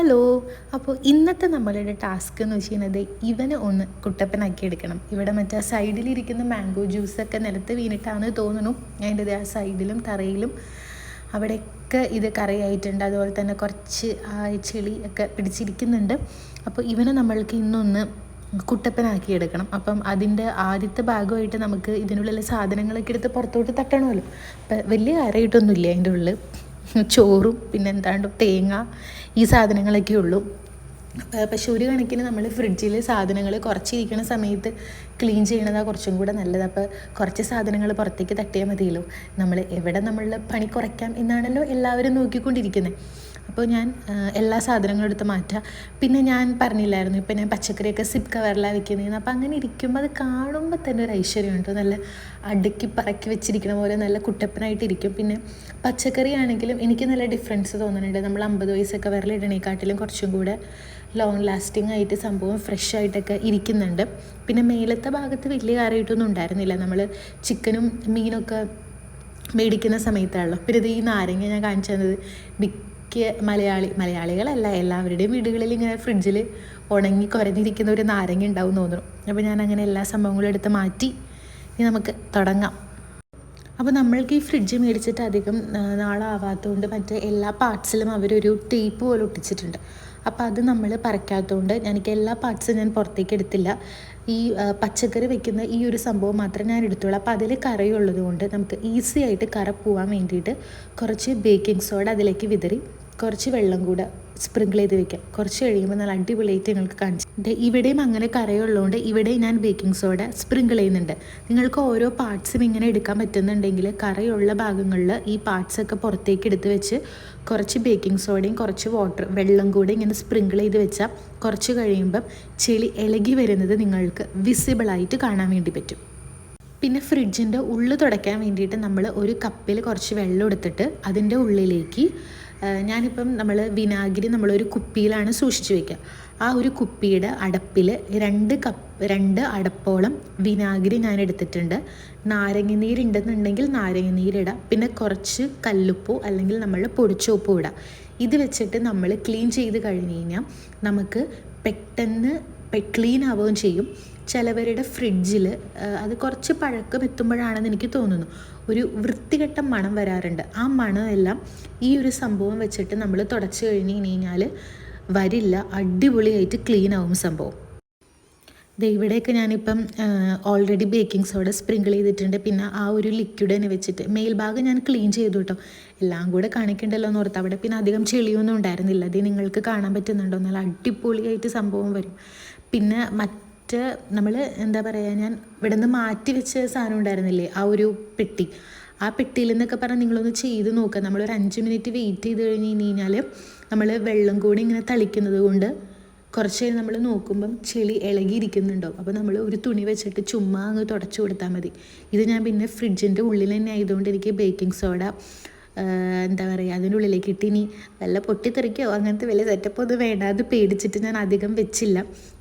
Hello. അപ്പോൾ ഇന്നത്തെ നമ്മളുടെ ടാസ്ക് എന്ന് വെച്ച് കഴിഞ്ഞാൽ ഇവനെ ഒന്ന് കുട്ടപ്പനാക്കി എടുക്കണം. ഇവിടെ മറ്റേ സൈഡിലിരിക്കുന്ന മാംഗോ ജ്യൂസൊക്കെ നിലത്ത് വീണിട്ടാണ് തോന്നുന്നു. അതിന്റെ ആ സൈഡിലും തറയിലും അവിടെയൊക്കെ ഇത് കറിയായിട്ടുണ്ട്. അതുപോലെ തന്നെ കുറച്ച് ആ ചെളി ഒക്കെ പിടിച്ചിരിക്കുന്നുണ്ട്. അപ്പോൾ ഇവനെ നമ്മൾക്ക് ഇന്നൊന്ന് കുട്ടപ്പനാക്കി എടുക്കണം. അപ്പം അതിന്റെ ആദ്യത്തെ ഭാഗമായിട്ട് നമുക്ക് ഇതിനുള്ളിലെ സാധനങ്ങളൊക്കെ എടുത്ത് പുറത്തോട്ട് തട്ടണമല്ലോ. അപ്പം വലിയ കാര്യമായിട്ടൊന്നുമില്ല അതിന്റെ ഉള്ളിൽ. ചോറും പിന്നെ എന്താണ്ട് തേങ്ങ ഈ സാധനങ്ങളൊക്കെ ഉള്ളൂ. പക്ഷെ ഒരു കണക്കിന് നമ്മൾ ഫ്രിഡ്ജിൽ സാധനങ്ങൾ കുറച്ചിരിക്കുന്ന സമയത്ത് ക്ലീൻ ചെയ്യണതാണ് കുറച്ചും കൂടെ നല്ലത്. അപ്പോൾ കുറച്ച് സാധനങ്ങൾ പുറത്തേക്ക് തട്ടിയാൽ മതിയല്ലോ. നമ്മൾ എവിടെ നമ്മളുടെ പണി കുറയ്ക്കാം എന്നാണല്ലോ എല്ലാവരും നോക്കിക്കൊണ്ടിരിക്കുന്നത് അപ്പോൾ ഞാൻ എല്ലാ സാധനങ്ങളും എടുത്ത് മാറ്റുക പിന്നെ ഞാൻ പറഞ്ഞില്ലായിരുന്നു ഇപ്പം ഞാൻ പച്ചക്കറിയൊക്കെ സിപ്പ് കവറിലാണ് വെക്കുന്നതെന്ന് അപ്പോൾ അങ്ങനെ ഇരിക്കുമ്പോൾ അത് കാണുമ്പോൾ തന്നെ ഒരു ഐശ്വര്യം ഉണ്ട് നല്ല അടുക്കി പറക്കി വെച്ചിരിക്കണ പോലെ നല്ല കുട്ടപ്പനായിട്ടിരിക്കും പിന്നെ പച്ചക്കറി ആണെങ്കിലും എനിക്ക് നല്ല ഡിഫറൻസ് തോന്നുന്നുണ്ട്. നമ്മൾ അമ്പത് വയസ്സൊക്കെ വിരലിടണേക്കാട്ടിലും കുറച്ചും കൂടെ ലോങ് ലാസ്റ്റിംഗ് ആയിട്ട് സംഭവം ഫ്രഷ് ആയിട്ടൊക്കെ ഇരിക്കുന്നുണ്ട്. പിന്നെ മേലത്തെ ഭാഗത്ത് വലിയ കാര്യമായിട്ടൊന്നും ഉണ്ടായിരുന്നില്ല. നമ്മൾ ചിക്കനും മീനൊക്കെ മേടിക്കുന്ന സമയത്താണല്ലോ. പിന്നെ ഇത് ഈ നാരങ്ങ ഞാൻ കാണിച്ചു തന്നത്. മിക്ക മലയാളി മലയാളികളല്ല എല്ലാവരുടെയും വീടുകളിൽ ഇങ്ങനെ ഫ്രിഡ്ജിൽ ഉണങ്ങി കുരഞ്ഞിരിക്കുന്ന ഒരു നാരങ്ങ ഉണ്ടാവും തോന്നുന്നു. അപ്പോൾ ഞാൻ അങ്ങനെ എല്ലാ സംഭവങ്ങളും എടുത്ത് മാറ്റി ഇനി നമുക്ക് തുടങ്ങാം. അപ്പോൾ നമ്മൾക്ക് ഈ ഫ്രിഡ്ജ് മേടിച്ചിട്ട് അധികം നാളാവാത്തതുകൊണ്ട് മറ്റേ എല്ലാ പാർട്സിലും അവരൊരു ടേപ്പ് പോലെ ഒട്ടിച്ചിട്ടുണ്ട്. അപ്പോൾ അത് നമ്മൾ പറിക്കാത്തതുകൊണ്ട് എനിക്ക് എല്ലാ പാർട്സും ഞാൻ പുറത്തേക്ക് എടുത്തില്ല. ഈ പച്ചക്കറി വെക്കുന്ന ഈ ഒരു സംഭവം മാത്രമേ ഞാൻ എടുത്തുള്ളൂ. അപ്പോൾ അതിൽ കറയുള്ളത് കൊണ്ട് നമുക്ക് ഈസി ആയിട്ട് കറ പോവാൻ വേണ്ടിയിട്ട് കുറച്ച് ബേക്കിംഗ് സോഡ അതിലേക്ക് വിതറി. കുറച്ച് വെള്ളം കൂടെ സ്പ്രിങ്കിൾ ചെയ്ത് വെക്കാം. കുറച്ച് കഴിയുമ്പോൾ നല്ല അടിപൊളിയായിട്ട് നിങ്ങൾക്ക് കാണിച്ചു ഇവിടെയും അങ്ങനെ കറയുള്ളതുകൊണ്ട് ഇവിടെ ഞാൻ ബേക്കിംഗ് സോഡ സ്പ്രിങ്കിൾ ചെയ്യുന്നുണ്ട്. നിങ്ങൾക്ക് ഓരോ പാർട്സും ഇങ്ങനെ എടുക്കാൻ പറ്റുന്നുണ്ടെങ്കിൽ കറയുള്ള ഭാഗങ്ങളിൽ ഈ പാർട്സൊക്കെ പുറത്തേക്ക് എടുത്ത് വെച്ച് കുറച്ച് ബേക്കിംഗ് സോഡയും കുറച്ച് വാട്ടർ വെള്ളം കൂടെ ഇങ്ങനെ സ്പ്രിങ്കിൾ ചെയ്ത് വെച്ചാൽ കുറച്ച് കഴിയുമ്പം ചെളി ഇളകി വരുന്നത് നിങ്ങൾക്ക് വിസിബിളായിട്ട് കാണാൻ വേണ്ടി പറ്റും. പിന്നെ ഫ്രിഡ്ജിന്റെ ഉള്ളു തുടയ്ക്കാൻ വേണ്ടിയിട്ട് നമ്മൾ ഒരു കപ്പിൽ കുറച്ച് വെള്ളം എടുത്തിട്ട് അതിന്റെ ഉള്ളിലേക്ക് ഞാനിപ്പം നമ്മൾ വിനാഗിരി നമ്മളൊരു കുപ്പിയിലാണ് സൂക്ഷിച്ചു വയ്ക്കുക ആ ഒരു കുപ്പിയുടെ അടപ്പിൽ രണ്ട് കപ്പ് രണ്ട് അടപ്പോളം വിനാഗിരി ഞാൻ എടുത്തിട്ടുണ്ട് നാരങ്ങ നീരുണ്ടെന്നുണ്ടെങ്കിൽ നാരങ്ങ നീരിടാം. പിന്നെ കുറച്ച് കല്ലുപ്പോ അല്ലെങ്കിൽ നമ്മൾ പൊടിച്ചുപ്പോ ഇടാം. ഇത് വെച്ചിട്ട് നമ്മൾ ക്ലീൻ ചെയ്ത് കഴിഞ്ഞ് കഴിഞ്ഞാൽ നമുക്ക് പെട്ടെന്ന് ക്ലീൻ ആവുകയും ചെയ്യും. ചിലവരുടെ ഫ്രിഡ്ജിൽ അത് കുറച്ച് പഴക്കം എത്തുമ്പോഴാണെന്ന് എനിക്ക് തോന്നുന്നു. ഒരു വൃത്തികെട്ട മണം വരാറുണ്ട്. ആ മണമെല്ലാം ഈ ഒരു സംഭവം വെച്ചിട്ട് നമ്മൾ തുടച്ച് കഴിഞ്ഞ് കഴിഞ്ഞാൽ വരില്ല അടിപൊളിയായിട്ട് ക്ലീൻ ആവും സംഭവം. ഇവിടെയൊക്കെ ഞാനിപ്പം ഓൾറെഡി ബേക്കിംഗ് സോഡ സ്പ്രിങ്കിൾ ചെയ്തിട്ടുണ്ട്. പിന്നെ ആ ഒരു ലിക്വിഡ് തന്നെ വെച്ചിട്ട് മേൽഭാഗം ഞാൻ ക്ലീൻ ചെയ്തു കേട്ടോ. എല്ലാം കൂടെ കാണിക്കണ്ടല്ലോ എന്ന് ഓർത്ത്. അവിടെ പിന്നെ അധികം ചെളിയൊന്നും ഉണ്ടായിരുന്നില്ല. അത് നിങ്ങൾക്ക് കാണാൻ പറ്റുന്നുണ്ടോ? നല്ല അടിപൊളിയായിട്ട് സംഭവം വരും. പിന്നെ മറ്റ് നമ്മൾ എന്താ പറയുക ഞാൻ ഇവിടെ നിന്ന് മാറ്റി വെച്ച സാധനം ഉണ്ടായിരുന്നില്ലേ? ആ ഒരു പെട്ടി. ആ പെട്ടിയിൽ നിന്നൊക്കെ പറഞ്ഞാൽ നിങ്ങളൊന്ന് ചെയ്ത് നോക്കുക നമ്മളൊരു അഞ്ച് മിനിറ്റ് വെയിറ്റ് ചെയ്ത് കഴിഞ്ഞ് കഴിഞ്ഞാൽ നമ്മൾ വെള്ളം കൂടി ഇങ്ങനെ തളിക്കുന്നത് കൊണ്ട് കുറച്ച് നേരം നമ്മൾ നോക്കുമ്പം ചെളി ഇളകിയിരിക്കുന്നുണ്ടാവും അപ്പോൾ നമ്മൾ ഒരു തുണി വെച്ചിട്ട് ചുമ്മാ അങ്ങ് തുടച്ചു കൊടുത്താൽ മതി. ഇത് ഞാൻ പിന്നെ ഫ്രിഡ്ജിന്റെ ഉള്ളിൽ തന്നെ ആയതുകൊണ്ട് എനിക്ക് ബേക്കിംഗ് സോഡ എന്താ പറയുക അതിന്റെ ഉള്ളിലേക്ക് ഇട്ട് ഇനി വല്ല പൊട്ടിത്തെറിക്കോ? അങ്ങനത്തെ വലിയ സെറ്റപ്പ് ഒന്നും വേണ്ട. അത് പേടിച്ചിട്ട് ഞാൻ അധികം വെച്ചില്ല.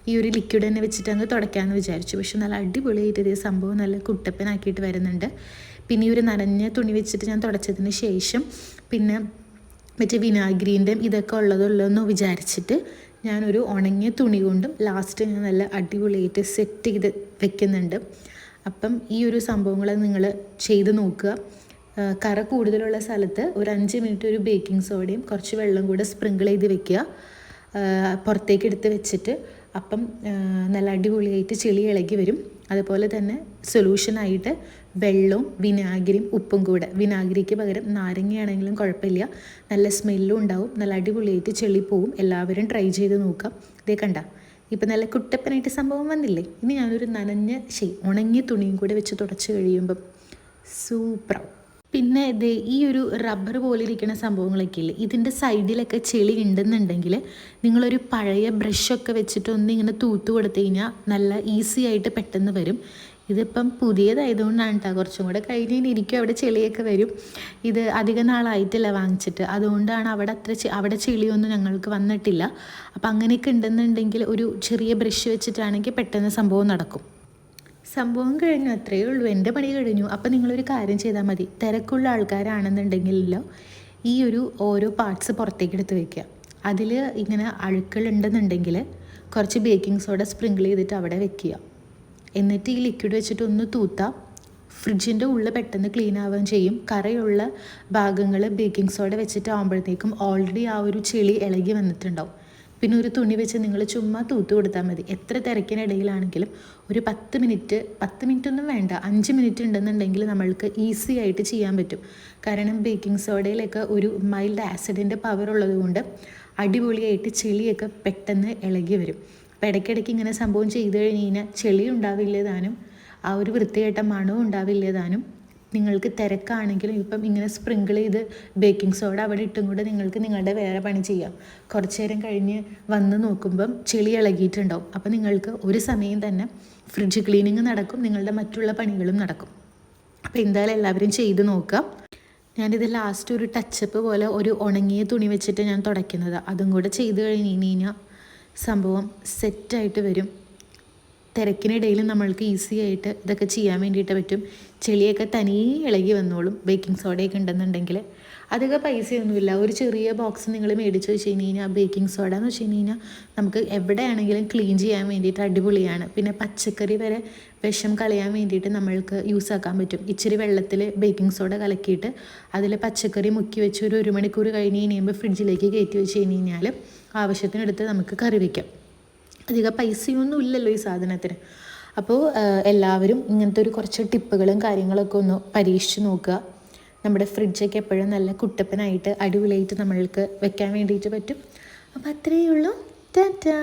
ഈ ഒരു ലിക്വിഡ് തന്നെ വെച്ചിട്ട് അങ്ങ് തുടയ്ക്കാമെന്ന് വിചാരിച്ചു. പക്ഷെ നല്ല അടിപൊളിയായിട്ട് ഇതേ സംഭവം നല്ല കുട്ടപ്പനാക്കിയിട്ട് വരുന്നുണ്ട്. പിന്നെ ഈ ഒരു നനഞ്ഞ തുണി വെച്ചിട്ട് ഞാൻ തുടച്ചതിന് ശേഷം പിന്നെ മറ്റേ വിനാഗിരീന്റെയും ഇതൊക്കെ ഉള്ളതുള്ളതെന്ന് വിചാരിച്ചിട്ട് ഞാനൊരു ഉണങ്ങിയ തുണി കൊണ്ടും ലാസ്റ്റ് ഞാൻ നല്ല അടിപൊളിയായിട്ട് സെറ്റ് ചെയ്ത് വെക്കുന്നുണ്ട്. അപ്പം ഈ ഒരു സംഭവങ്ങൾ നിങ്ങൾ ചെയ്ത് നോക്കുക. കറ കൂടുതലുള്ള സ്ഥലത്ത് ഒരു അഞ്ച് മിനിറ്റ് ഒരു ബേക്കിംഗ് സോഡയും കുറച്ച് വെള്ളം കൂടെ സ്പ്രിങ്കിൾ ചെയ്ത് വെക്കുക. പുറത്തേക്ക് എടുത്ത് വെച്ചിട്ട് അപ്പം നല്ല അടിപൊളിയായിട്ട് ചെളി ഇളകി വരും. അതുപോലെ തന്നെ സൊല്യൂഷനായിട്ട് വെള്ളവും വിനാഗിരിയും ഉപ്പും കൂടെ. വിനാഗിരിക്ക് പകരം നാരങ്ങയാണെങ്കിലും കുഴപ്പമില്ല. നല്ല സ്മെല്ലും ഉണ്ടാവും. നല്ല അടിപൊളിയായിട്ട് ചെളി പോവും. എല്ലാവരും ട്രൈ ചെയ്ത് നോക്കാം. ഇതേ കണ്ട. ഇപ്പം നല്ല കുട്ടപ്പനായിട്ട് സംഭവം വന്നില്ലേ? ഇനി ഞാനൊരു നനഞ്ഞ ശരി ഉണങ്ങിയ തുണിയും കൂടെ വെച്ച് തുടച്ച് കഴിയുമ്പം. സൂപ്പറാവും പിന്നെ ദേ ഈ ഒരു റബ്ബർ പോലെ ഇരിക്കുന്ന സംഭവങ്ങളൊക്കെ ഇല്ലേ? ഇതിന്റെ സൈഡിലൊക്കെ ചെളി ഉണ്ടെന്നുണ്ടെങ്കിൽ നിങ്ങളൊരു പഴയ ബ്രഷൊക്കെ വെച്ചിട്ട് ഒന്ന് ഇങ്ങനെ തൂത്ത് കൊടുത്തു കഴിഞ്ഞാൽ നല്ല ഈസി ആയിട്ട് പെട്ടെന്ന് വരും. ഇതിപ്പം പുതിയതായതുകൊണ്ടാണ് കേട്ടോ കുറച്ചും കൂടെ കഴിഞ്ഞ് ഇനി ഇരിക്കും അവിടെ ചെളിയൊക്കെ വരും. ഇത് അധിക നാളായിട്ടില്ല വാങ്ങിച്ചിട്ട്. അതുകൊണ്ടാണ് അവിടെ അത്ര അവിടെ ചെളിയൊന്നും ഞങ്ങൾക്ക് വന്നിട്ടില്ല. അപ്പം അങ്ങനെയൊക്കെ ഉണ്ടെന്നുണ്ടെങ്കിൽ ഒരു ചെറിയ ബ്രഷ് വെച്ചിട്ടാണെങ്കിൽ പെട്ടെന്ന് സംഭവം നടക്കും. സംഭവം കഴിഞ്ഞു. അത്രയേ ഉള്ളൂ. എന്റെ പണി കഴിഞ്ഞു. അപ്പം നിങ്ങളൊരു കാര്യം ചെയ്താൽ മതി. തിരക്കുള്ള ആൾക്കാരാണെന്നുണ്ടെങ്കിലല്ലോ ഈ ഒരു ഓരോ പാർട്സ് പുറത്തേക്ക് എടുത്ത് വയ്ക്കുക അതിൽ ഇങ്ങനെ അഴുക്കളുണ്ടെന്നുണ്ടെങ്കിൽ കുറച്ച് ബേക്കിംഗ് സോഡ സ്പ്രിങ്കിൾ ചെയ്തിട്ട് അവിടെ വെക്കുക. എന്നിട്ട് ഈ ലിക്വിഡ് വെച്ചിട്ട് ഒന്ന് തൂത്താൽ ഫ്രിഡ്ജിന്റെ ഉള്ളിൽ പെട്ടെന്ന് ക്ലീൻ ആവുകയും ചെയ്യും. കറയുള്ള ഭാഗങ്ങൾ ബേക്കിംഗ് സോഡ വെച്ചിട്ട് ആകുമ്പോഴത്തേക്കും ഓൾറെഡി ആ ഒരു ചെളി ഇളകി വന്നിട്ടുണ്ടാവും. പിന്നെ ഒരു തുണി വെച്ച് നിങ്ങൾ ചുമ്മാ തൂത്ത് കൊടുത്താൽ മതി. എത്ര തിരക്കിനിടയിലാണെങ്കിലും ഒരു പത്ത് മിനിറ്റ് പത്ത് മിനിറ്റ് ഒന്നും വേണ്ട അഞ്ച് മിനിറ്റ് ഉണ്ടെന്നുണ്ടെങ്കിൽ നമ്മൾക്ക് ഈസി ആയിട്ട് ചെയ്യാൻ പറ്റും. കാരണം ബേക്കിംഗ് സോഡയിലൊക്കെ ഒരു മൈൽഡ് ആസിഡിന്റെ പവർ ഉള്ളതുകൊണ്ട് അടിപൊളിയായിട്ട് ചെളിയൊക്കെ പെട്ടെന്ന് ഇളകി വരും. അപ്പോൾ ഇടയ്ക്കിടയ്ക്ക് ഇങ്ങനെ സംഭവം ചെയ്ത് കഴിഞ്ഞ് കഴിഞ്ഞാൽ ചെളി ഉണ്ടാവില്ല താനും ആ ഒരു വൃത്തികെട്ട മണവും ഉണ്ടാവില്ല താനും നിങ്ങൾക്ക് തിരക്കാണെങ്കിലും ഇപ്പം ഇങ്ങനെ സ്പ്രിങ്കിൾ ചെയ്ത് ബേക്കിംഗ് സോഡ അവിടെ ഇട്ടും കൂടെ നിങ്ങൾക്ക് നിങ്ങളുടെ വേറെ പണി ചെയ്യാം. കുറച്ച് നേരം കഴിഞ്ഞ് വന്ന് നോക്കുമ്പം ചെളി ഇളകിയിട്ടുണ്ടാവും. അപ്പോൾ നിങ്ങൾക്ക് ഒരു സമയം തന്നെ ഫ്രിഡ്ജ് ക്ലീനിങ് നടക്കും നിങ്ങളുടെ മറ്റുള്ള പണികളും നടക്കും. അപ്പോൾ എന്തായാലും എല്ലാവരും ചെയ്ത് നോക്കാം. ഞാനിത് ലാസ്റ്റ് ഒരു ടച്ചപ്പ് പോലെ ഒരു ഉണങ്ങിയ തുണി വെച്ചിട്ട് ഞാൻ തുടയ്ക്കുന്നത്. അതും കൂടെ ചെയ്ത് കഴിഞ്ഞ് കഴിഞ്ഞാൽ സംഭവം സെറ്റായിട്ട് വരും. തിരക്കിനിടയിൽ നമ്മൾക്ക് ഈസി ആയിട്ട് ഇതൊക്കെ ചെയ്യാൻ വേണ്ടിയിട്ട് പറ്റും. ചെളിയൊക്കെ തനിയെ ഇളകി വന്നോളും ബേക്കിംഗ് സോഡയൊക്കെ ഉണ്ടെന്നുണ്ടെങ്കിൽ. അധികം പൈസയൊന്നുമില്ല. ഒരു ചെറിയ ബോക്സ് നിങ്ങൾ മേടിച്ച് വെച്ച് കഴിഞ്ഞ് കഴിഞ്ഞാൽ ബേക്കിംഗ് സോഡ എന്ന് വെച്ച് കഴിഞ്ഞ് കഴിഞ്ഞാൽ നമുക്ക് എവിടെയാണെങ്കിലും ക്ലീൻ ചെയ്യാൻ വേണ്ടിയിട്ട് അടിപൊളിയാണ്. പിന്നെ പച്ചക്കറി വരെ വിഷം കളയാൻ വേണ്ടിയിട്ട് നമ്മൾക്ക് യൂസ് ആക്കാൻ പറ്റും. ഇച്ചിരി വെള്ളത്തിൽ ബേക്കിംഗ് സോഡ കലക്കിയിട്ട് അതിൽ പച്ചക്കറി മുക്കി വെച്ച് ഒരു ഒരു മണിക്കൂർ കഴിഞ്ഞ് കഴിയുമ്പോൾ ഫ്രിഡ്ജിലേക്ക് കയറ്റി വെച്ച് കഴിഞ്ഞ് കഴിഞ്ഞാൽ ആവശ്യത്തിനെടുത്ത് നമുക്ക് കറി വയ്ക്കാം അധികം പൈസയൊന്നും ഇല്ലല്ലോ ഈ സാധനത്തിന്. അപ്പോൾ എല്ലാവരും ഇങ്ങനത്തെ ഒരു കുറച്ച് ടിപ്പുകളും കാര്യങ്ങളൊക്കെ ഒന്ന് പരീക്ഷിച്ച് നോക്കുക. നമ്മുടെ ഫ്രിഡ്ജൊക്കെ എപ്പോഴും നല്ല കുട്ടപ്പനായിട്ട് അടിപൊളിയായിട്ട് നമ്മൾക്ക് വെക്കാൻ വേണ്ടിയിട്ട് പറ്റും. അപ്പോൾ അത്രയേ ഉള്ളൂ. ടാറ്റാ.